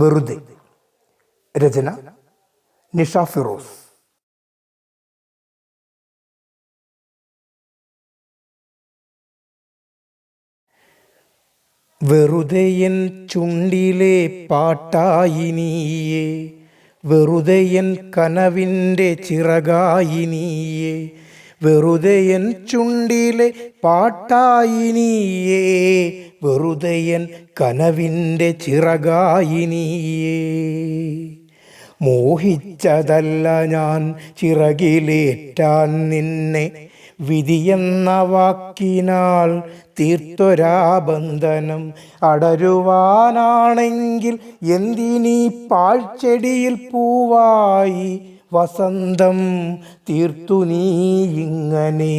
വെറുതെ. രചന നിഷ ഫിറോസ്. വെറുതെ എൻ ചുണ്ടിലെ പാട്ടായി നീയേ വെറുതെ എൻ കനവിന്റെ ചിറകായി വെറുതെ എൻ ചുണ്ടിലെ പാട്ടായിനീയേ. വെറുതെ എൻ കനവിന്റെ ചിറകായിനീയേ. മോഹിച്ചതല്ല ഞാൻ ചിറകിലേറ്റാൻ നിന്നെ. വിധിയെന്ന വാക്കിനാൽ തീർത്തൊരാ ബന്ധനം അടരുവാനാണെങ്കിൽ എന്തിനീ പാഴ്ചെടിയിൽ പൂവായി? വസന്തം തീർത്തു നീ ഇങ്ങനെ.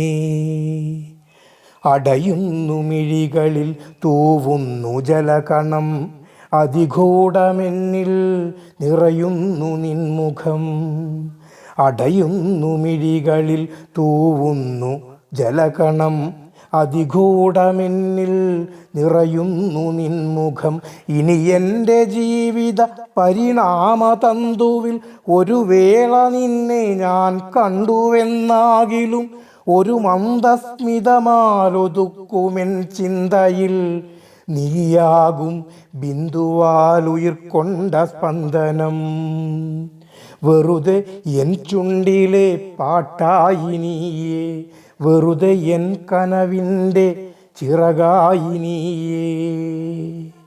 അടയുന്നു മിഴികളിൽ തൂവുന്നു ജലകണം. അതിഘൂടമെന്നിൽ നിറയുന്നു നിൻമുഖം. അടയുന്നു മിഴികളിൽ തൂവുന്നു ജലകണം. അതിഘൂടമെന്നിൽ നിറയുന്നു നിൻമുഖം. ഇനി എന്റെ ജീവിത പരിണാമതന്തുവിൽ ഒരു വേള നിന്നെ ഞാൻ കണ്ടുവെന്നാകിലും ഒരു മന്ദസ്മിതമാലൊതുക്കുമെൻ ചിന്തയിൽ നീയാകും ബിന്ദുവാലുയിർക്കൊണ്ട സ്പന്ദനം. വെറുതെ എൻ ചുണ്ടിലെ പാട്ടായി നീയേ. വെറുതെ എൻ കനവിന്റെ ചിറകായി നീയേ.